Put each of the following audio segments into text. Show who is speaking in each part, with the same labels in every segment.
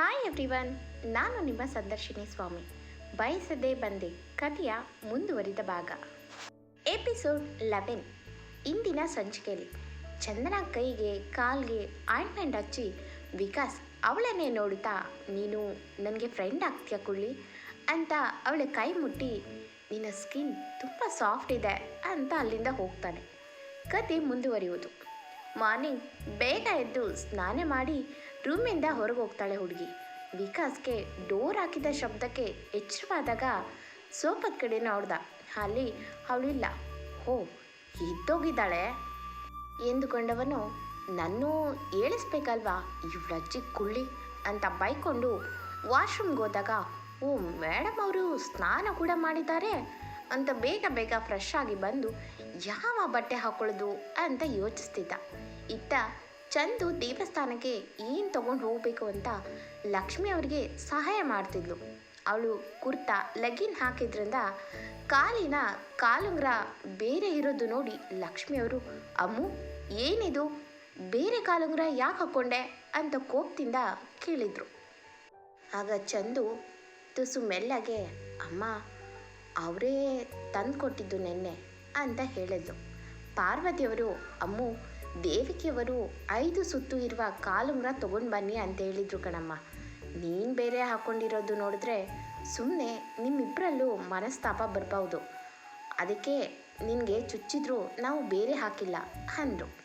Speaker 1: Hi everyone ನಾನು ನಿಮ್ಮ ಸಂದರ್ಶಿನಿ ಸ್ವಾಮಿ. ಬಯಸದೇ ಬಂದೆ ಕಥೆಯ ಮುಂದುವರಿದ ಭಾಗ. ಎಪಿಸೋಡ್ ಲೆವೆನ್ ಇಂದಿನ ಸಂಚಿಕೆಯಲ್ಲಿ. ಚಂದನ ಕೈಗೆ, ಕಾಲ್ಗೆ ಆಯಿಂಟ್ಮೆಂಟ್ ಹಚ್ಚಿ ವಿಕಾಸ್, ಅವಳನ್ನೇ ನೋಡುತ್ತಾ, ನೀನು ನನಗೆ ಫ್ರೆಂಡ್ ಆಗ್ತೀಯ ಕುಳ್ಳಿ? ಅಂತ ಅವಳ ಕೈ ಮುಟ್ಟಿ, ನಿನ್ನ ಸ್ಕಿನ್ ತುಂಬ ಸಾಫ್ಟ್ ಇದೆ ಅಂತ ಅಲ್ಲಿಂದ ಹೋಗ್ತಾನೆ. ಕತೆ ಮುಂದುವರಿಯುವುದು. ಮಾರ್ನಿಂಗ್ ಬೇಗ ಎದ್ದು ಸ್ನಾನ ಮಾಡಿ ರೂಮಿಂದ ಹೊರಗೆ ಹೋಗ್ತಾಳೆ ಹುಡುಗಿ. ವಿಕಾಸ್ಗೆ ಡೋರ್ ಹಾಕಿದ ಶಬ್ದಕ್ಕೆ ಎಚ್ಚರವಾದಾಗ ಸೋಪದ ಕಡೆ ನೋಡ್ದ ಅಲ್ಲಿ ಅವಳಿಲ್ಲ ಹೋ ಇದ್ದೋಗಿದ್ದಾಳೆ ಎಂದುಕೊಂಡವನು, ನನ್ನೂ ಏಳಿಸ್ಬೇಕಲ್ವಾ? ಇವಳಜ್ಜಿ ಕುಳ್ಳಿ ಅಂತ ಬೈಕೊಂಡು ವಾಶ್ರೂಮ್ಗೆ ಹೋದಾಗ, ಓ, ಮೇಡಮ್ ಅವರು ಸ್ನಾನ ಕೂಡ ಮಾಡಿದ್ದಾರೆ ಅಂತ ಬೇಗ ಬೇಗ ಫ್ರೆಶ್ ಆಗಿ ಬಂದು ಯಾವ ಬಟ್ಟೆ ಹಾಕೊಳ್ಳೋದು ಅಂತ ಯೋಚಿಸ್ತಿದ್ದ. ಇತ್ತ ಚಂದು ದೇವಸ್ಥಾನಕ್ಕೆ ಏನು ತಗೊಂಡು ಹೋಗಬೇಕು ಅಂತ ಲಕ್ಷ್ಮಿ ಅವರಿಗೆ ಸಹಾಯ ಮಾಡ್ತಿದ್ಲು. ಅವಳು ಕುರ್ತಾ ಲಗಿನ್ ಹಾಕಿದ್ರಿಂದ ಕಾಲಿನ ಕಾಲುಂಗ್ರ ಬೇರೆ ಇರೋದು ನೋಡಿ ಲಕ್ಷ್ಮಿ ಅವರು, ಅಮ್ಮು, ಏನಿದು? ಬೇರೆ ಕಾಲುಂಗ್ರ ಯಾಕೆ ಹಾಕ್ಕೊಂಡೆ ಅಂತ ಕೋಪದಿಂದ ಕೇಳಿದ್ರು. ಆಗ ಚಂದು ತುಸು ಮೆಲ್ಲಗೆ, ಅಮ್ಮ, ಅವರೇ ತಂದು ಕೊಟ್ಟಿದ್ದು ನೆನ್ನೆ. ಅಂತ ಹೇಳಿದ್ಲು. ಪಾರ್ವತಿಯವರು, ಅಮ್ಮು, ದೇವಿಕೆಯವರು ಐದು ಸುತ್ತು ಇರುವ ಕಾಲುಂಗ್ರ ತಗೊಂಡು ಬನ್ನಿ ಅಂತ ಹೇಳಿದ್ರು ಕಣಮ್ಮ. ನೀನು ಬೇರೆ ಹಾಕ್ಕೊಂಡಿರೋದು ನೋಡಿದ್ರೆ ಸುಮ್ಮನೆ ನಿಮ್ಮಿಬ್ಬರಲ್ಲೂ ಮನಸ್ತಾಪ ಬರ್ಬೌದು. ಅದಕ್ಕೆ ನಿನಗೆ ಚುಚ್ಚಿದ್ರು ನಾವು ಬೇರೆ ಹಾಕಿಲ್ಲ, ಅಂದರು.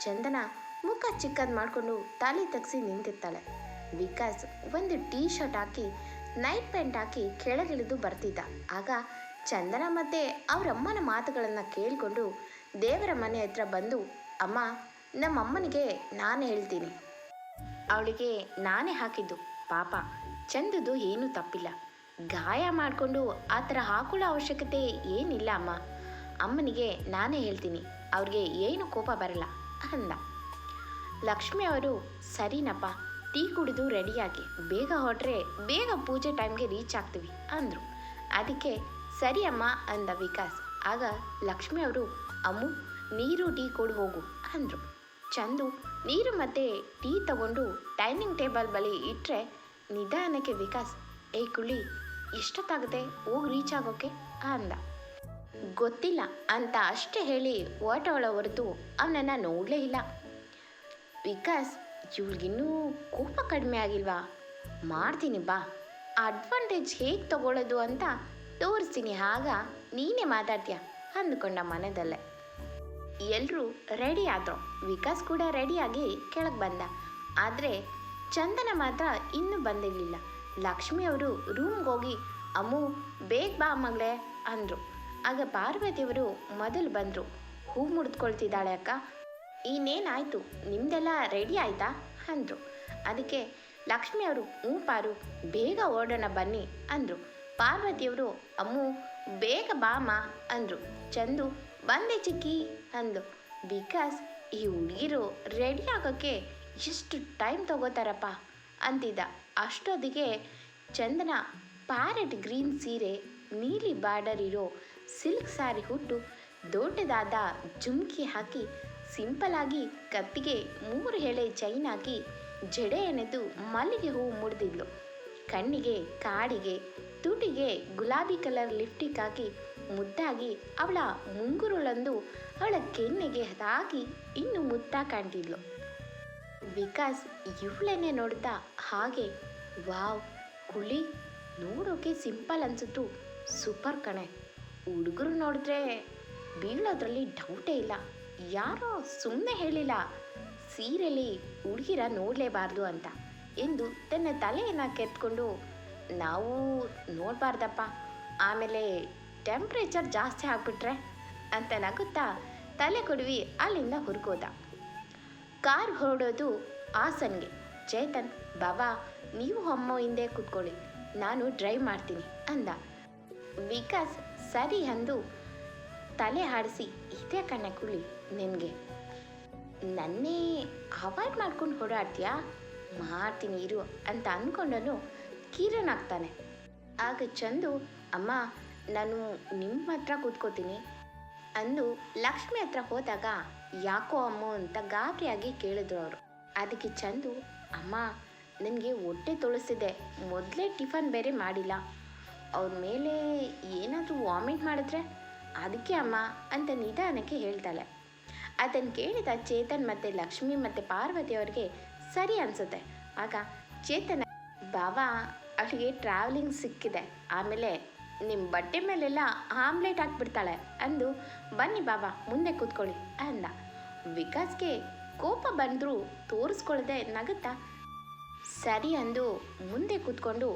Speaker 1: ಚಂದನ ಮುಖ ಚಿಕ್ಕದು ಮಾಡಿಕೊಂಡು ತಲೆ ತಗ್ಸಿ ನಿಂತಿರ್ತಾಳೆ. ವಿಕಾಸ್ ಒಂದು ಟೀ ಶರ್ಟ್ ಹಾಕಿ, ನೈಟ್ ಪ್ಯಾಂಟ್ ಹಾಕಿ ಕೆಳಗಿಳಿದು ಬರ್ತಿದ್ದ. ಆಗ ಚಂದನ ಮತ್ತೆ ಅವರಮ್ಮನ ಮಾತುಗಳನ್ನು ಕೇಳಿಕೊಂಡು ದೇವರ ಮನೆ ಹತ್ರ ಬಂದು, ಅಮ್ಮ, ನಮ್ಮಮ್ಮನಿಗೆ ನಾನು ಹೇಳ್ತೀನಿ. ಅವಳಿಗೆ ನಾನೇ ಹಾಕಿದ್ದು. ಪಾಪ ಚಂದದು ಏನೂ ತಪ್ಪಿಲ್ಲ. ಗಾಯ ಮಾಡಿಕೊಂಡು ಆ ಥರ ಹಾಕೊಳ್ಳೋ ಅವಶ್ಯಕತೆ ಏನಿಲ್ಲ ಅಮ್ಮ. ಅಮ್ಮನಿಗೆ ನಾನೇ ಹೇಳ್ತೀನಿ. ಅವ್ರಿಗೆ ಏನು ಕೋಪ ಬರಲ್ಲ, ಅಂದ. ಲಕ್ಷ್ಮಿ ಅವರು, ಸರಿನಪ್ಪ, ಟೀ ಕುಡಿದು ರೆಡಿಯಾಗಿ, ಬೇಗ ಹೊರಟ್ರೆ ಬೇಗ ಪೂಜೆ ಟೈಮ್ಗೆ ರೀಚ್ ಆಗ್ತೀವಿ, ಅಂದರು. ಅದಕ್ಕೆ ಸರಿ ಅಮ್ಮ ಅಂದ ವಿಕಾಸ್. ಆಗ ಲಕ್ಷ್ಮಿ ಅವರು, ಅಮ್ಮು, ನೀರು ಟೀ ಕೊಡು, ಹೋಗು, ಅಂದರು. ಚಂದು ನೀರು ಮತ್ತೆ ಟೀ ತಗೊಂಡು ಡೈನಿಂಗ್ ಟೇಬಲ್ ಬಳಿ ಇಟ್ಟರೆ ನಿಧಾನಕ್ಕೆ ವಿಕಾಸ್, ಏ ಕುಳಿ ಎಷ್ಟೊತ್ತಾಗುತ್ತೆ? ಹೋಗಿ ರೀಚ್ ಆಗೋಕೆ, ಅಂದ. ಗೊತ್ತಿಲ್ಲ ಅಂತ ಅಷ್ಟೇ ಹೇಳಿ ಓಟೋಳ ಹೊರತು ಅವನನ್ನು ನೋಡಲೇ ಇಲ್ಲ. ವಿಕಾಸ್, ಇವಳಿಗಿನ್ನೂ ಕೋಪ ಕಡಿಮೆ ಆಗಿಲ್ವಾ? ಮಾಡ್ತೀನಿ ಬಾ. ಅಡ್ವಾಂಟೇಜ್ ಹೇಗೆ ತಗೊಳ್ಳೋದು ಅಂತ ತೋರಿಸ್ತೀನಿ ಆಗ ನೀನೇ ಮಾತಾಡ್ತೀಯ ಅಂದ್ಕೊಂಡ ಮನೆಯಲ್ಲೇ ಎಲ್ಲರೂ ರೆಡಿ ಆದರು. ವಿಕಾಸ್ ಕೂಡ ರೆಡಿಯಾಗಿ ಕೆಳಗೆ ಬಂದ. ಆದರೆ ಚಂದನ ಮಾತ್ರ ಇನ್ನೂ ಬಂದಿರಲಿಲ್ಲ. ಲಕ್ಷ್ಮಿ ಅವರು ರೂಮ್ಗೆ ಹೋಗಿ, ಅಮ್ಮು, ಬೇಗ ಬಾ ಮಗಳೇ ಅಂದರು. ಆಗ ಪಾರ್ವತಿಯವರು ಮೊದಲು ಬಂದರು. ಹೂ ಮುಡಿದ್ಕೊಳ್ತಿದ್ದಾಳೆ ಅಕ್ಕ. ಇನ್ನೇನಾಯಿತು? ನಿಮ್ದೆಲ್ಲ ರೆಡಿ ಆಯ್ತಾ? ಅಂದರು. ಅದಕ್ಕೆ ಲಕ್ಷ್ಮಿ ಅವರು, ಹ್ಞೂ ಪಾರು, ಬೇಗ ಓಡೋಣ ಬನ್ನಿ ಅಂದರು. ಪಾರ್ವತಿಯವರು, ಅಮ್ಮು, ಬೇಗ ಬಾಮ ಅಂದರು. ಚಂದು, ಬಂದೆ ಚಿಕ್ಕಿ ಅಂದು ಬಿಕಾಸ್ ಈ ಹುಡುಗಿರು ರೆಡಿ ಆಗೋಕ್ಕೆ ಎಷ್ಟು ಟೈಮ್ ತಗೋತಾರಪ್ಪ ಅಂತಿದ್ದ. ಅಷ್ಟೊತ್ತಿಗೆ ಚಂದನ ಪ್ಯಾರೆಟ್ ಗ್ರೀನ್ ಸೀರೆ, ನೀಲಿ ಬಾರ್ಡರ್ ಇರೋ ಸಿಲ್ಕ್ ಸ್ಯಾರಿ ಹುಟ್ಟು ದೊಡ್ಡದಾದ ಜುಮ್ಕಿ ಹಾಕಿ ಸಿಂಪಲ್ ಆಗಿ ಕತ್ತಿಗೆ ಮೂರು ಎಳೆ ಚೈನ್ ಹಾಕಿ ಜಡೆ ಎನೆದು ಮಲ್ಲಿಗೆ ಹೂವು ಮುಡಿದಿದ್ಲು. ಕಣ್ಣಿಗೆ, ಕಾಡಿಗೆ ತುಟಿಗೆ ಗುಲಾಬಿ ಕಲರ್ ಲಿಪ್ಟಿಕ್ ಹಾಕಿ ಮುದ್ದಾಗಿ ಅವಳ ಮುಂಗುರುಳಂದು ಅವಳ ಕೆನ್ನೆಗೆ ಹಾಕಿ ಇನ್ನು ಮುದ್ದ ಕಾಣ್ತಿದ್ಲು. ವಿಕಾಸ್ ಇವಳನ್ನೇ ನೋಡ್ತಾ ಹಾಗೆ, ವಾವ್ ಕುಳಿ ನೋಡೋಕೆ ಸಿಂಪಲ್ ಅನ್ಸುತ್ತು. ಸೂಪರ್ ಕಣೆ. ಹುಡುಗರು ನೋಡಿದ್ರೆ ಬೀಳೋದ್ರಲ್ಲಿ ಡೌಟೇ ಇಲ್ಲ. ಯಾರೋ ಸುಮ್ಮನೆ ಹೇಳಿಲ್ಲ, ಸೀರೆಲಿ ಹುಡುಗಿರ ನೋಡಲೇಬಾರ್ದು ಅಂತ, ಎಂದು ತನ್ನ ತಲೆಯನ್ನು ಕೆತ್ಕೊಂಡು ನಾವು ನೋಡಬಾರ್ದಪ್ಪ. ಆಮೇಲೆ ಟೆಂಪ್ರೇಚರ್ ಜಾಸ್ತಿ ಆಗಿಬಿಟ್ರೆ ಅಂತ ನಗುತ್ತಾ ತಲೆ ಕೊಡುವಿ, ಅಲ್ಲಿಂದ ಹುರ್ಕೋದ ಕಾರ್ ಹೊರಡೋದು ಆಸನ್ಗೆ ಚೇತನ್, ಬಾಬಾ, ನೀವು ಅಮ್ಮ ಹಿಂದೆ ಕೂತ್ಕೊಳ್ಳಿ. ನಾನು ಡ್ರೈವ್ ಮಾಡ್ತೀನಿ, ಅಂದ. ವಿಕಾಸ್ ಸರಿ ಅಂದು ತಲೆ ಹಾಡಿಸಿ ಇದೇ ಕಣ್ಣೆ ಕುಳಿ ನಿನಗೆ. ನನ್ನೇ ಅವಾಯ್ಡ್ ಮಾಡ್ಕೊಂಡು ಓಡಾಡ್ತೀಯಾ? ಮಾಡ್ತೀನಿ ಇರು, ಅಂತ ಅಂದ್ಕೊಂಡನು ಕಿರಣ್ ಆಗ್ತಾನೆ ಆಗ ಚಂದು, ಅಮ್ಮ, ನಾನು ನಿಮ್ಮ ಹತ್ರ ಕೂತ್ಕೋತೀನಿ. ಅಂದು ಲಕ್ಷ್ಮಿ ಹತ್ರ ಹೋದಾಗ ಯಾಕೋ ಅಮ್ಮ ಅಂತ ಗಾಬರಿಯಾಗಿ ಕೇಳಿದ್ರು ಅವರು. ಅದಕ್ಕೆ ಚಂದು, ಅಮ್ಮ, ನನಗೆ ಹೊಟ್ಟೆ ತೊಳಸಿದೆ. ಮೊದಲೇ ಟಿಫನ್ ಬೇರೆ ಮಾಡಿಲ್ಲ. ಅವ್ರ ಮೇಲೆ ಏನಾದರೂ ವಾಮಿಟ್ ಮಾಡಿದ್ರೆ? ಅದಕ್ಕೆ ಅಮ್ಮ, ಅಂತ ನಿಧಾನಕ್ಕೆ ಹೇಳ್ತಾಳೆ. ಅದನ್ನು ಕೇಳಿದ ಚೇತನ್ ಮತ್ತು ಲಕ್ಷ್ಮಿ ಮತ್ತು ಪಾರ್ವತಿ ಅವ್ರಿಗೆ ಸರಿ ಅನಿಸುತ್ತೆ. ಆಗ ಚೇತನ ಬಾಬಾ ಅವಳಿಗೆ ಟ್ರಾವೆಲಿಂಗ್ ಸಿಕ್ಕಿದೆ. ಆಮೇಲೆ ನಿಮ್ಮ ಬಟ್ಟೆ ಮೇಲೆಲ್ಲ ಆಮ್ಲೆಟ್ ಹಾಕ್ಬಿಡ್ತಾಳೆ ಅಂದು, ಬನ್ನಿ ಬಾಬಾ, ಮುಂದೆ ಕೂತ್ಕೊಳ್ಳಿ, ಅಂದ. ವಿಕಾಸ್ಗೆ ಕೋಪ ಬಂದರೂ ತೋರಿಸ್ಕೊಳ್ಳದೆ ನಗುತ್ತಾ, ಸರಿ ಅಂದು, ಮುಂದೆ ಕೂತ್ಕೊಂಡು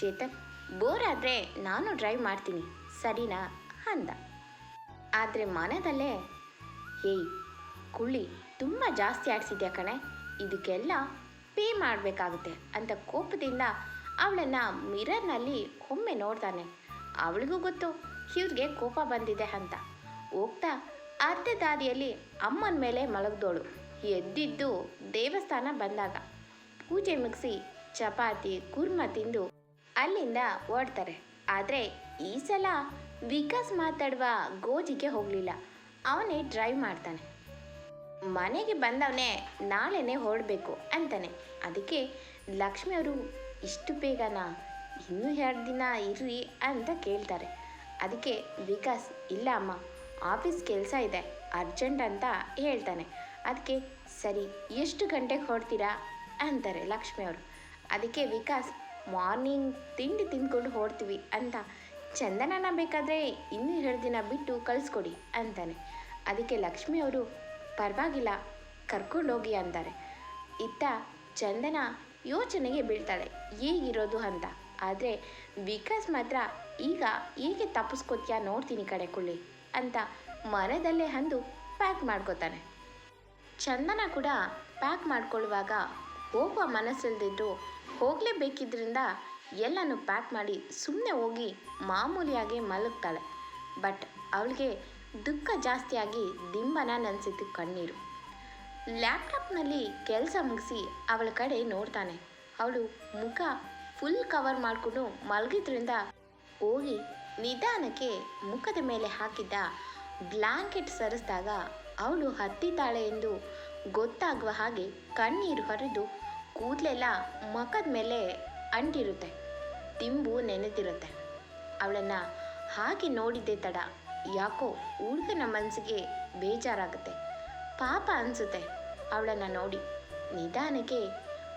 Speaker 1: ಚೇತನ್ ಬೋರ್ ಆದರೆ ನಾನು ಡ್ರೈವ್ ಮಾಡ್ತೀನಿ, ಸರಿನಾ? ಅಂದ. ಆದರೆ ಮನದಲ್ಲೇ, ಏಯ್, ಕುಳ್ಳಿ, ತುಂಬ ಜಾಸ್ತಿ ಆಡಿಸಿದ್ಯಾ ಕಣೆ, ಇದಕ್ಕೆಲ್ಲ ಪೇ ಮಾಡಬೇಕಾಗುತ್ತೆ, ಅಂತ ಕೋಪದಿಂದ ಅವಳನ್ನು ಮಿರರ್ನಲ್ಲಿ ಒಮ್ಮೆ ನೋಡ್ತಾನೆ ಅವಳಿಗೂ ಗೊತ್ತು, ಇವ್ರಿಗೆ ಕೋಪ ಬಂದಿದೆ ಅಂತ. ಹೋಗ್ತಾ ಅರ್ಧ ದಾರಿಯಲ್ಲಿ ಅಮ್ಮನ ಮೇಲೆ ಮಲಗ್ದೋಳು. ಎದ್ದಿದ್ದು ದೇವಸ್ಥಾನ ಬಂದಾಗ. ಪೂಜೆ ಮುಗಿಸಿ ಚಪಾತಿ, ಕುರ್ಮ ತಿಂದು ಅಲ್ಲಿಂದ ಓಡ್ತಾರೆ. ಆದರೆ ಈ ಸಲ ವಿಕಾಸ್ ಮಾತಾಡುವ ಗೋಜಿಗೆ ಹೋಗಲಿಲ್ಲ. ಅವನೇ ಡ್ರೈವ್ ಮಾಡ್ತಾನೆ. ಮನೆಗೆ ಬಂದವನೇ ನಾಳೆನೇ ಹೊರಡಬೇಕು ಅಂತಾನೆ. ಅದಕ್ಕೆ ಲಕ್ಷ್ಮಿ ಅವರು ಇಷ್ಟು ಬೇಗನಾ? ಇನ್ನೂ ಎರಡು ದಿನ ಇರ್ರಿ ಅಂತ ಕೇಳ್ತಾರೆ. ಅದಕ್ಕೆ ವಿಕಾಸ್, ಇಲ್ಲ ಅಮ್ಮ, ಆಫೀಸ್ ಕೆಲಸ ಇದೆ, ಅರ್ಜೆಂಟ್ ಅಂತ ಹೇಳ್ತಾನೆ. ಅದಕ್ಕೆ, ಸರಿ, ಎಷ್ಟು ಗಂಟೆಗೆ ಹೊಡ್ತೀರಾ ಅಂತಾರೆ ಲಕ್ಷ್ಮಿ ಅವರು. ಅದಕ್ಕೆ ವಿಕಾಸ್, ಮಾರ್ನಿಂಗ್ ತಿಂಡಿ ತಿಂದ್ಕೊಂಡು ಹೊಡ್ತೀವಿ ಅಂತ, ಚಂದನನ ಬೇಕಾದರೆ ಇನ್ನೂ ಎರಡು ದಿನ ಬಿಟ್ಟು ಕಳಿಸ್ಕೊಡಿ ಅಂತಾನೆ. ಅದಕ್ಕೆ ಲಕ್ಷ್ಮಿ ಅವರು, ಪರವಾಗಿಲ್ಲ, ಕರ್ಕೊಂಡೋಗಿ ಅಂತಾರೆ. ಇತ್ತ, ಚಂದನ ಯೋಚನೆಗೆ ಬೀಳ್ತಾಳೆ. ಹೇಗಿರೋದು ಅಂತ. ಆದರೆ ವಿಕಾಸ್ ಮಾತ್ರ ಈಗ ಹೇಗೆ ತಪ್ಪಿಸ್ಕೊತೀಯ ನೋಡ್ತೀನಿ ಕಡೆ ಕುಳ್ಳಿ ಅಂತ ಮನದಲ್ಲೇ ಅಂದು ಪ್ಯಾಕ್ ಮಾಡ್ಕೋತಾನೆ. ಚಂದನ ಕೂಡ ಪ್ಯಾಕ್ ಮಾಡ್ಕೊಳ್ಳುವಾಗ ಹೋಗುವ ಮನಸ್ಸಿಲ್ದಿದ್ದು ಹೋಗಲೇಬೇಕಿದ್ರಿಂದ ಎಲ್ಲನೂ ಪ್ಯಾಕ್ ಮಾಡಿ ಸುಮ್ಮನೆ ಹೋಗಿ ಮಾಮೂಲಿಯಾಗಿ ಮಲಗ್ತಾಳೆ. ಬಟ್ ಅವಳಿಗೆ ದುಃಖ ಜಾಸ್ತಿಯಾಗಿ ದಿಂಬನ ನೆನೆಸಿದ್ದು ಕಣ್ಣೀರು. ಲ್ಯಾಪ್ಟಾಪ್ನಲ್ಲಿ ಕೆಲಸ ಮುಗಿಸಿ ಅವಳ ಕಡೆ ನೋಡ್ತಾನೆ. ಅವಳು ಮುಖ ಫುಲ್ ಕವರ್ ಮಾಡಿಕೊಂಡು ಮಲಗಿದ್ರಿಂದ ಹೋಗಿ ನಿಧಾನಕ್ಕೆ ಮುಖದ ಮೇಲೆ ಹಾಕಿದ್ದ ಬ್ಲ್ಯಾಂಕೆಟ್ ಸರಿಸಿದಾಗ ಅವಳು ಹತ್ತಿದ್ದಾಳೆ ಎಂದು ಗೊತ್ತಾಗುವ ಹಾಗೆ ಕಣ್ಣೀರು ಹರಿದು ಕೂದಲೆಲ್ಲ ಮುಖದ ಮೇಲೆ ಅಂಟಿರುತ್ತೆ ತಿಂಬು ನೆನೆದಿರುತ್ತೆ. ಅವಳನ್ನು ಹಾಗೆ ನೋಡಿದ್ದೆ ತಡ, ಯಾಕೋ ಹುಡುಗನ ಮನಸ್ಸಿಗೆ ಬೇಜಾರಾಗುತ್ತೆ. ಪಾಪ ಅನಿಸುತ್ತೆ. ಅವಳನ್ನು ನೋಡಿ ನಿಧಾನಕ್ಕೆ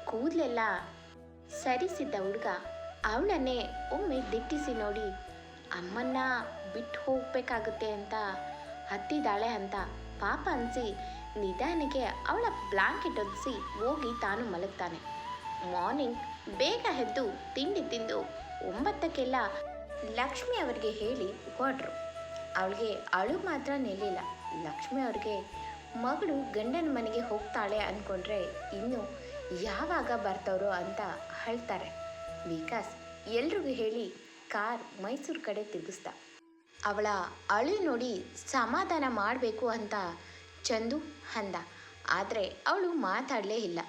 Speaker 1: ಕೂದಲೆಲ್ಲ ಸರಿಸಿದ್ದ ಹುಡುಗ ಅವಳನ್ನೇ ಒಮ್ಮೆ ದಿಟ್ಟಿಸಿ ನೋಡಿ, ಅಮ್ಮನ್ನ ಬಿಟ್ಟು ಹೋಗಬೇಕಾಗುತ್ತೆ ಅಂತ ಹತ್ತಿದಾಳೆ ಅಂತ ಪಾಪ ಅನಿಸಿ ನಿಧಾನಕ್ಕೆ ಅವಳ ಬ್ಲಾಂಕೆಟ್ ಒದಿಸಿ ಹೋಗಿ ತಾನು ಮಲಗ್ತಾನೆ. ಮಾರ್ನಿಂಗ್ ಬೇಗ ಎದ್ದು ತಿಂಡಿ ತಿಂದು ಒಂಬತ್ತಕ್ಕೆಲ್ಲ ಲಕ್ಷ್ಮಿ ಅವರಿಗೆ ಹೇಳಿ ಹೊರಟ್ರು. ಅವಳಿಗೆ ಅಳು ಮಾತ್ರ ನಿಲ್ಲಿಲ್ಲ ಲಕ್ಷ್ಮಿ ಅವ್ರಿಗೆ ಮಗಳು ಗಂಡನ ಮನೆಗೆ ಹೋಗ್ತಾಳೆ ಅಂದ್ಕೊಂಡ್ರೆ ಇನ್ನು ಯಾವಾಗ ಬರ್ತವ್ರೋ ಅಂತ ಅಳ್ತಾರೆ ವಿಕಾಸ್ ಎಲ್ರಿಗೂ ಹೇಳಿ ಕಾರ್ ಮೈಸೂರು ಕಡೆ ತಿರುಗಿಸ್ದ. ಅವಳ ಅಳು ನೋಡಿ ಸಮಾಧಾನ ಮಾಡಬೇಕು ಅಂತ ಚಂದು ಅಂದ. ಆದರೆ ಅವಳು ಮಾತಾಡಲೇ ಇಲ್ಲ.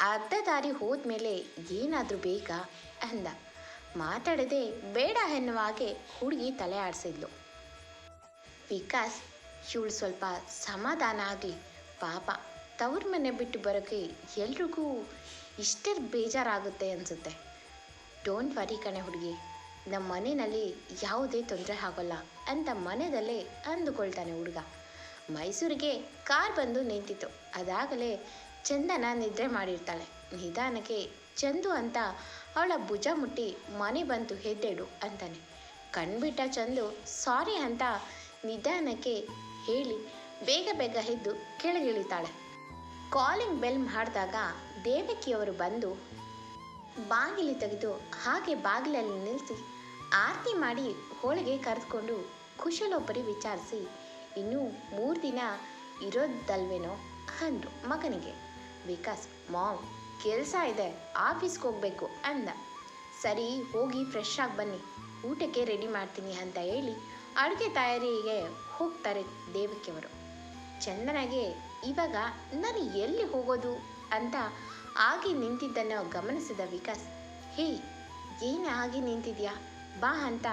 Speaker 1: ಅರ್ಧ ದಾರಿ ಹೋದ್ಮೇಲೆ ಏನಾದರೂ ಬೇಕಾ ಅಂದ. ಮಾತಾಡದೆ ಬೇಡ ಎನ್ನುವ ಹಾಗೆ ಹುಡುಗಿ ತಲೆ ಆಡಿಸಿದ್ಲು. ವಿಕಾಸ್ ಇವಳು ಸ್ವಲ್ಪ ಸಮಾಧಾನ ಆಗಲಿ ಪಾಪ, ತವ್ರ ಮನೆ ಬಿಟ್ಟು ಬರೋಕ್ಕೆ ಎಲ್ರಿಗೂ ಇಷ್ಟೇ ಬೇಜಾರಾಗುತ್ತೆ ಅನಿಸುತ್ತೆ. ಡೋಂಟ್ ವರಿ ಕಣೆ ಹುಡುಗಿ. ನಮ್ಮ ಮನೆಯಲ್ಲಿ ಯಾವುದೇ ತೊಂದರೆ ಆಗೋಲ್ಲ ಅಂತ ಮನೆಯಲ್ಲೇ ಅಂದುಕೊಳ್ತಾನೆ ಹುಡುಗ. ಮೈಸೂರಿಗೆ ಕಾರ್ ಬಂದು ನಿಂತಿತ್ತು. ಅದಾಗಲೇ ಚಂದನ ನಿದ್ರೆ ಮಾಡಿರ್ತಾಳೆ. ನಿಧಾನಕ್ಕೆ, ಚಂದು ಅಂತ ಅವಳ ಭುಜ ಮುಟ್ಟಿ ಮನೆ ಬಂತು ಹೆದ್ದೇಡು ಅಂತಾನೆ. ಕಣ್ಬಿಟ್ಟ ಚಂದು, ಸಾರಿ ಅಂತ ನಿಧಾನಕ್ಕೆ ಹೇಳಿ ಬೇಗ ಬೇಗ ಎದ್ದು ಕೆಳಗಿಳಿತಾಳೆ. ಕಾಲಿಂಗ್ ಬೆಲ್ ಮಾಡಿದಾಗ ದೇವಕಿಯವರು ಬಂದು ಬಾಗಿಲು ತೆಗೆದು ಹಾಗೆ ಬಾಗಿಲಲ್ಲಿ ನಿಲ್ಲಿಸಿ ಆರತಿ ಮಾಡಿ ಹೋಳಿಗೆ ಕರೆದುಕೊಂಡು ಕುಶಲೊಬ್ಬರಿ ವಿಚಾರಿಸಿ, ಇನ್ನೂ ಮೂರು ದಿನ ಇರೋದಲ್ವೇನೋ? ಅಂದರು ಮಗನಿಗೆ. ವಿಕಾಸ್, ಮಾಮ್, ಕೆಲಸ ಇದೆ, ಆಫೀಸ್ಗೆ ಹೋಗಬೇಕು, ಅಂದ. ಸರಿ, ಹೋಗಿ ಫ್ರೆಶ್ ಆಗಿ ಬನ್ನಿ, ಊಟಕ್ಕೆ ರೆಡಿ ಮಾಡ್ತೀನಿ, ಅಂತ ಹೇಳಿ ಅಡುಗೆ ತಯಾರಿಗೆ ಹೋಗ್ತಾರೆ ದೇವಕಿಯವರು. ಚಂದನಗೆ ಇವಾಗ ನಾನು ಎಲ್ಲಿ ಹೋಗೋದು ಅಂತ ಆಗಿ ನಿಂತಿದ್ದನ್ನು ಗಮನಿಸಿದ ವಿಕಾಸ್, ಹೇ, ಏನು ಆಗಿ ನಿಂತಿದ್ಯಾ? ಬಾ ಅಂತ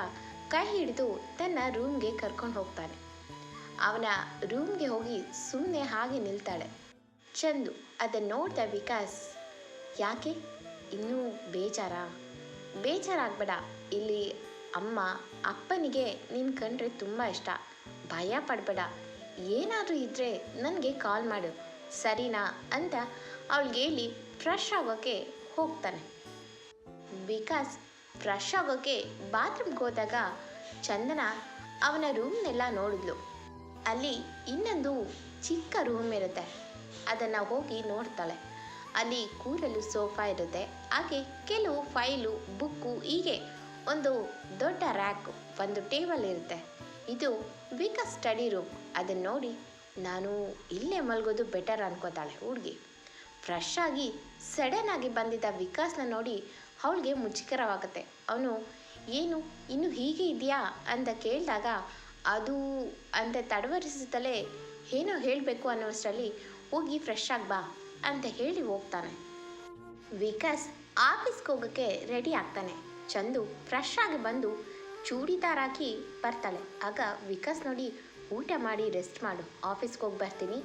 Speaker 1: ಕೈ ಹಿಡಿದು ತನ್ನ ರೂಮ್ಗೆ ಕರ್ಕೊಂಡು ಹೋಗ್ತಾನೆ. ಅವನ ರೂಮ್ಗೆ ಹೋಗಿ ಸುಮ್ಮನೆ ಹಾಗೆ ನಿಲ್ತಾಳೆ. ಚಂದು ಅದನ್ನು ನೋಡಿದ ವಿಕಾಸ್, ಯಾಕೆ? ಇನ್ನೂ ಬೇಜಾರ? ಬೇಜಾರಾಗಬೇಡ, ಇಲ್ಲಿ ಅಮ್ಮ, ಅಪ್ಪನಿಗೆ ನಿನ್ನ ಕಂಡ್ರೆ ತುಂಬ ಇಷ್ಟ. ಭಯ ಪಡಬೇಡ. ಏನಾದರೂ ಇದ್ದರೆ ನನಗೆ ಕಾಲ್ ಮಾಡು. ಸರಿನಾ ಅಂತ ಅವಳಿಗೆ ಹೇಳಿ ಫ್ರೆಶ್ ಆಗೋಕ್ಕೆ ಹೋಗ್ತಾನೆ. ವಿಕಾಸ್ ಫ್ರೆಶ್ ಆಗೋಕ್ಕೆ ಬಾತ್ರೂಮ್ಗೆ ಹೋದಾಗ ಚಂದನ ಅವನ ರೂಮ್ನೆಲ್ಲ ನೋಡಿದ್ಲು. ಅಲ್ಲಿ ಇನ್ನೊಂದು ಚಿಕ್ಕ ರೂಮ್ ಇರುತ್ತೆ. ಅದನ್ನು ಹೋಗಿ ನೋಡ್ತಾಳೆ. ಅಲ್ಲಿ ಕೂರಲು ಸೋಫಾ ಇರುತ್ತೆ. ಹಾಗೆ ಕೆಲವು ಫೈಲು, ಬುಕ್ಕು ಹೀಗೆ ಒಂದು ದೊಡ್ಡ ರ್ಯಾಕ್ ಒಂದು ಟೇಬಲ್ ಇರುತ್ತೆ. ಇದು ವಿಕಾಸ್ ಸ್ಟಡಿ ರೂಮ್ ಅದನ್ನು ನೋಡಿ ನಾನು ಇಲ್ಲೇ ಮಲಗೋದು ಬೆಟರ್ ಅನ್ಕೋತಾಳೆ ಹುಡುಗಿ. ಫ್ರೆಶ್ ಆಗಿ ಸಡನ್ ಆಗಿ ಬಂದಿದ್ದ ವಿಕಾಸ್ನ ನೋಡಿ ಅವಳಿಗೆ ಮುಜುಗರವಾಗುತ್ತೆ ಅವನು, ಏನು, ಇನ್ನು ಹೀಗೆ ಇದೆಯಾ? ಅಂತ ಕೇಳಿದಾಗ, ಅದು ಅಂತ ತಡವರಿಸುತ್ತಲೇ ಏನೋ ಹೇಳಬೇಕು ಅನ್ನೋಷ್ಟರಲ್ಲಿ ಹೋಗಿ ಫ್ರೆಶ್ ಆಗಿ ಬಾ ಅಂತ ಹೇಳಿ ಹೋಗ್ತಾನೆ. ವಿಕಾಸ್ ಆಫೀಸ್ಗೆ ಹೋಗೋಕ್ಕೆ ರೆಡಿ ಆಗ್ತಾನೆ. ಚಂದು ಫ್ರೆಶ್ ಆಗಿ ಬಂದು ಚೂಡಿದಾರ್ ಹಾಕಿ ಬರ್ತಾಳೆ. ಆಗ ವಿಕಾಸ್ ನೋಡಿ, ಊಟ ಮಾಡಿ ರೆಸ್ಟ್ ಮಾಡು ಆಫೀಸ್ಗೆ ಹೋಗಿ ಬರ್ತೀನಿ.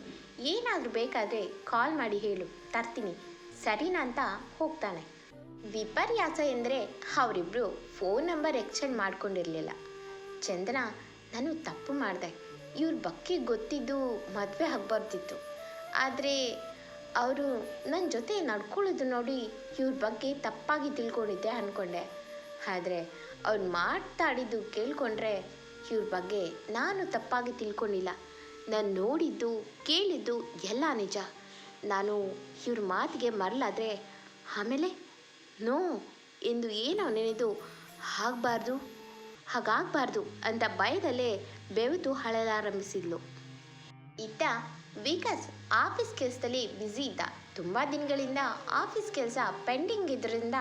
Speaker 1: ಏನಾದರೂ ಬೇಕಾದರೆ ಕಾಲ್ ಮಾಡಿ ಹೇಳು, ತರ್ತೀನಿ. ಸರಿನಾ ಅಂತ ಹೋಗ್ತಾನೆ ವಿಪರ್ಯಾಸ ಎಂದರೆ ಅವರಿಬ್ಬರು ಫೋನ್ ನಂಬರ್ ಎಕ್ಸ್ಚೇಂಜ್ ಮಾಡ್ಕೊಂಡಿರಲಿಲ್ಲ. ಚಂದನ, ನಾನು ತಪ್ಪು ಮಾಡಿದೆ. ಇವ್ರ ಬಗ್ಗೆ ಗೊತ್ತಿದ್ದು ಮದುವೆ ಆಗಬಾರ್ದಿತ್ತು. ಆದರೆ ಅವರು ನನ್ನ ಜೊತೆ ನಡ್ಕೊಳ್ಳೋದು ನೋಡಿ ಇವ್ರ ಬಗ್ಗೆ ತಪ್ಪಾಗಿ ತಿಳ್ಕೊಂಡಿದ್ದೆ ಅಂದ್ಕೊಂಡೆ ಆದರೆ ಅವ್ನು ಮಾತಾಡಿದ್ದು ಕೇಳ್ಕೊಂಡ್ರೆ ಇವ್ರ ಬಗ್ಗೆ ನಾನು ತಪ್ಪಾಗಿ ತಿಳ್ಕೊಂಡಿಲ್ಲ. ನಾನು ನೋಡಿದ್ದು, ಕೇಳಿದ್ದು ಎಲ್ಲ ನಿಜ. ನಾನು ಇವ್ರ ಮಾತಿಗೆ ಮರಲಾದರೆ ಆಮೇಲೆ ನೋ ಎಂದು ಏನೋ ನೆನೆದು, ಆಗಬಾರ್ದು, ಹಾಗಾಗಬಾರ್ದು ಅಂತ ಭಯದಲ್ಲೇ ಬೆವೆತು ಹಳಲಾರಂಭಿಸಿದ್ಲು ಇತ್ತ ವಿಕಾಸ್ ಆಫೀಸ್ ಕೆಲಸದಲ್ಲಿ ಬ್ಯುಸಿ ಇದ್ದ. ತುಂಬ ದಿನಗಳಿಂದ ಆಫೀಸ್ ಕೆಲಸ ಪೆಂಡಿಂಗ್ ಇದ್ರಿಂದ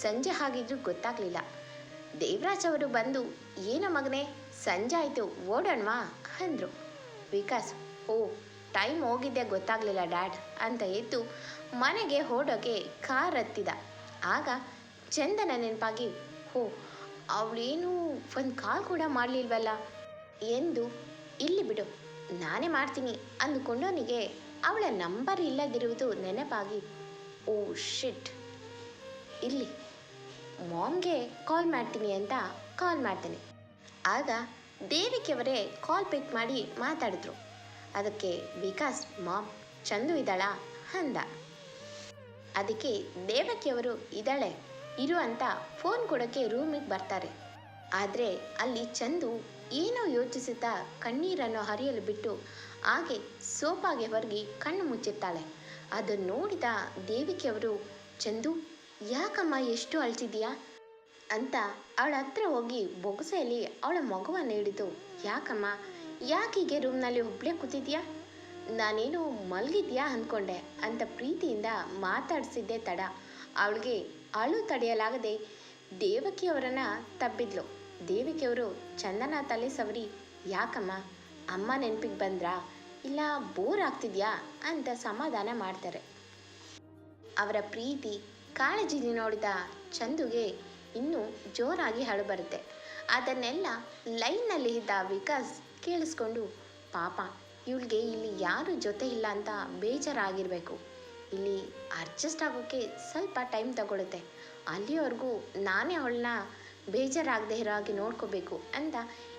Speaker 1: ಸಂಜೆ ಹಾಗಿದ್ರೂ ಗೊತ್ತಾಗಲಿಲ್ಲ. ದೇವರಾಜ್ ಅವರು ಬಂದು, ಏನ ಮಗನೇ, ಸಂಜೆ ಆಯಿತು, ಓಡೋಣವಾ? ಅಂದರು. ವಿಕಾಸ್, ಓ, ಟೈಮ್ ಹೋಗಿದ್ದೆ ಗೊತ್ತಾಗಲಿಲ್ಲ ಡ್ಯಾಡ್, ಅಂತ ಎದ್ದು ಮನೆಗೆ ಹೋಡೋಕೆ ಕಾರ್ ಹತ್ತಿದ. ಆಗ ಚಂದನ ನೆನಪಾಗಿ, ಹೋ, ಅವಳೇನು ಒಂದು ಕಾಲ್ ಕೂಡ ಮಾಡಲಿಲ್ವಲ್ಲ? ಎಂದು, ಇಲ್ಲಿ ಬಿಡು, ನಾನೇ ಮಾಡ್ತೀನಿ, ಅಂದುಕೊಂಡವನಿಗೆ ಅವಳ ನಂಬರ್ ಇಲ್ಲದಿರುವುದು ನೆನಪಾಗಿ, ಓ, ಶಿಟ್, ಇಲ್ಲಿ. ಮಾಮ್ಗೆ ಕಾಲ್ ಮಾಡ್ತೀನಿ ಅಂತ ಕಾಲ್ ಮಾಡ್ತಾನೆ. ಆಗ ದೇವಿಕೆಯವರೇ ಕಾಲ್ ಪಿಕ್ ಮಾಡಿ ಮಾತಾಡಿದ್ರು. ಅದಕ್ಕೆ ವಿಕಾಸ್, ಮಾಮ್, ಚಂದು ಇದ್ದಾಳ? ಅಂದ. ಅದಕ್ಕೆ ದೇವಕಿಯವರು ಇದ್ದಾಳೆ, ಇರು ಅಂತ ಫೋನ್ ಕೊಡೋಕ್ಕೆ ರೂಮಿಗೆ ಬರ್ತಾರೆ. ಆದರೆ ಅಲ್ಲಿ ಚಂದು ಏನೋ ಯೋಚಿಸುತ್ತಾ ಕಣ್ಣೀರನ್ನು ಹರಿಯಲು ಬಿಟ್ಟು ಹಾಗೆ ಸೋಪಾಗೆ ಹೊರಗಿ ಕಣ್ಣು ಮುಚ್ಚುತ್ತಾಳೆ ಅದನ್ನು ನೋಡಿದ ದೇವಿಕೆಯವರು ಚಂದು ಯಾಕಮ್ಮ ಎಷ್ಟು ಅಳ್ತಿದೀಯಾ ಅಂತ ಅವಳ ಹತ್ರ ಹೋಗಿ ಬೊಗಸೆಯಲ್ಲಿ ಅವಳ ಮಗುವನ್ನು ಹಿಡಿದು, ಯಾಕಮ್ಮ ಯಾಕೀಗೆ ರೂಮ್ನಲ್ಲಿ ಒಬ್ಬಳೇ ಕೂತಿದ್ಯಾ ನಾನೇನು ಮಲಗಿದ್ಯಾ ಅಂದ್ಕೊಂಡೆ ಅಂತ ಪ್ರೀತಿಯಿಂದ ಮಾತಾಡಿಸಿದ್ದೆ ತಡ. ಅವಳಿಗೆ ಅಳು ತಡೆಯಲಾಗದೆ ದೇವಕಿಯವರನ್ನ ತಬ್ಬಿದ್ಲು ದೇವಿಕೆಯವರು ಚಂದನ ತಲೆ ಸವರಿ, ಯಾಕಮ್ಮ, ಅಮ್ಮ ನೆನಪಿಗೆ ಬಂದ್ರಾ? ಇಲ್ಲ ಬೋರ್ ಆಗ್ತಿದ್ಯಾ? ಅಂತ ಸಮಾಧಾನ ಮಾಡ್ತಾರೆ. ಅವರ ಪ್ರೀತಿ ಕಾಳಜಿ ನೋಡಿದ ಚಂದುಗೆ ಇನ್ನೂ ಜೋರಾಗಿ ಹಳು ಬರುತ್ತೆ ಅದನ್ನೆಲ್ಲ ಲೈನ್ನಲ್ಲಿ ಇದ್ದ ವಿಕಾಸ್ ಕೇಳಿಸ್ಕೊಂಡು, ಪಾಪ, ಇವಳಿಗೆ ಇಲ್ಲಿ ಯಾರು ಜೊತೆ ಇಲ್ಲ ಅಂತ ಬೇಜಾರಾಗಿರಬೇಕು. ಇಲ್ಲಿ ಅಡ್ಜಸ್ಟ್ ಆಗೋಕ್ಕೆ ಸ್ವಲ್ಪ ಟೈಮ್ ತಗೊಳುತ್ತೆ. ಅಲ್ಲಿವರೆಗೂ ನಾನೇ ಅವಳನ್ನ ಬೇಜಾರಾಗದೆ ಇರೋ ಹಾಗೆ ನೋಡ್ಕೋಬೇಕು ಅಂತ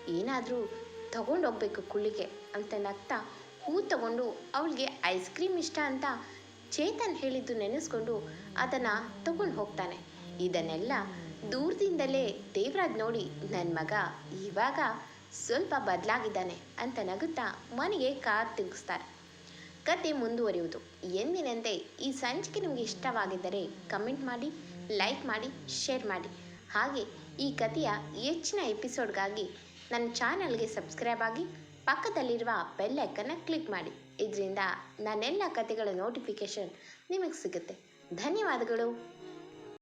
Speaker 1: ಏನಾದರೂ ತಗೊಂಡೋಗ್ಬೇಕು ಕುಳ್ಳಿಗೆ ಅಂತ ನಗ್ತಾ ಹೂ ತಗೊಂಡು, ಅವಳಿಗೆ ಐಸ್ ಕ್ರೀಮ್ ಇಷ್ಟ ಅಂತ ಚೇತನ್ ಹೇಳಿದ್ದು ನೆನೆಸ್ಕೊಂಡು ಅದನ್ನು ತಗೊಂಡು ಹೋಗ್ತಾನೆ. ಇದನ್ನೆಲ್ಲ ದೂರದಿಂದಲೇ ದೇವರಾಜ್ ನೋಡಿ ನನ್ನ ಮಗ ಇವಾಗ ಸ್ವಲ್ಪ ಬದಲಾಗಿದ್ದಾನೆ ಅಂತ ನಗುತ್ತಾ ಮನೆಗೆ ಕಾರ್ ತಿರುಗಿಸ್ತಾರೆ. ಕತೆ ಮುಂದುವರಿಯುವುದು. ಎಂದಿನಂತೆ ಈ ಸಂಚಿಕೆ ನಿಮಗೆ ಇಷ್ಟವಾಗಿದ್ದರೆ ಕಮೆಂಟ್ ಮಾಡಿ, ಲೈಕ್ ಮಾಡಿ, ಶೇರ್ ಮಾಡಿ. ಹಾಗೆ ಈ ಕಥೆಯ ಹೆಚ್ಚಿನ ಎಪಿಸೋಡ್ಗಾಗಿ ನನ್ನ ಚಾನಲ್ಗೆ ಸಬ್ಸ್ಕ್ರೈಬ್ ಆಗಿ ಪಕ್ಕದಲ್ಲಿರುವ ಬೆಲ್ ಐಕನ್ನ ಕ್ಲಿಕ್ ಮಾಡಿ. ಇದರಿಂದ ನನ್ನೆಲ್ಲ ಕಥೆಗಳ ನೋಟಿಫಿಕೇಷನ್ ನಿಮಗೆ ಸಿಗುತ್ತೆ. ಧನ್ಯವಾದಗಳು.